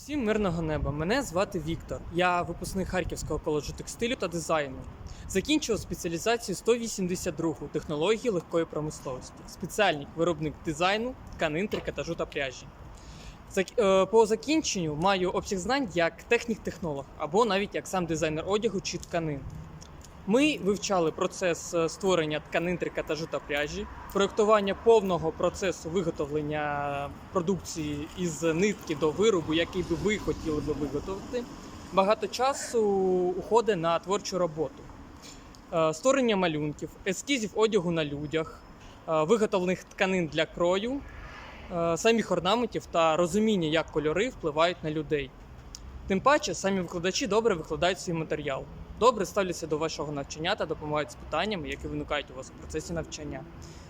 Всім мирного неба. Мене звати Віктор. Я випускник Харківського коледжу текстилю та дизайну. Закінчував спеціалізацію 182 технології легкої промисловості, спеціальник виробник дизайну, тканин, трикотажу та пряжі. Е, По закінченню маю обсяг знань як технік-технолог або навіть як сам дизайнер одягу чи тканин. Ми вивчали процес е, створення тканин, трикотажу та пряжі, проєктування повного процесу виготовлення продукції із нитки до виробу, який би ви хотіли би виготовити. Багато часу уходить на творчу роботу. Е, Створення малюнків, ескізів одягу на людях, е, виготовлених тканин для крою, самих орнаментів та розуміння, як кольори впливають на людей. Тим паче, самі викладачі добре викладають свій матеріал, добре ставляться до вашого навчання та допомагають з питаннями, які виникають у вас у процесі навчання.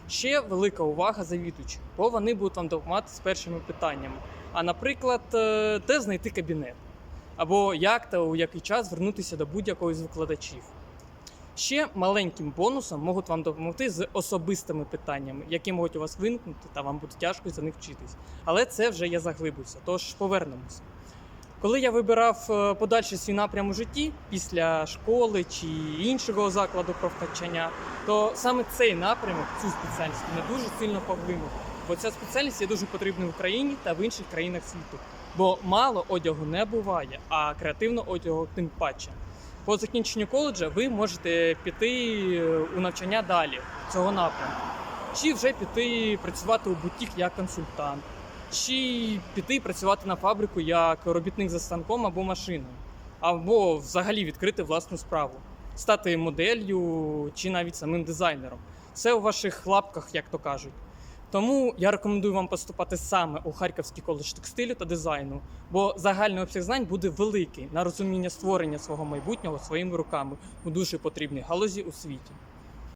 Ще велика увага завідувачів, бо вони будуть вам допомагати з першими питаннями. А наприклад, е, де знайти кабінет, або як та у який час звернутися до будь-якого з викладачів. Ще маленьким бонусом можуть вам допомогти з особистими питаннями, які можуть у вас виникнути, та вам буде тяжко за них вчитись. Але це вже я заглибився, тож повернемося. Коли я вибирав е, подальший свій напрям у житті після школи чи іншого закладу профнавчання, то саме цей напрямок, цю спеціальність не дуже сильно поглинув. Бо ця спеціальність є дуже потрібна в Україні та в інших країнах світу. Бо мало одягу не буває, а креативного одягу тим паче. По закінченню коледжа ви можете піти е, у навчання далі цього напрямку, чи вже піти працювати у бутік як консультант, чи піти працювати на фабрику як робітник за станком або машиною, або взагалі відкрити власну справу, стати моделлю чи навіть самим дизайнером. Все у ваших лапках, як то кажуть. Тому я рекомендую вам поступати саме у Харківський коледж текстилю та дизайну, бо загальний обсяг знань буде великий на розуміння створення свого майбутнього своїми руками у дуже потрібній галузі у світі.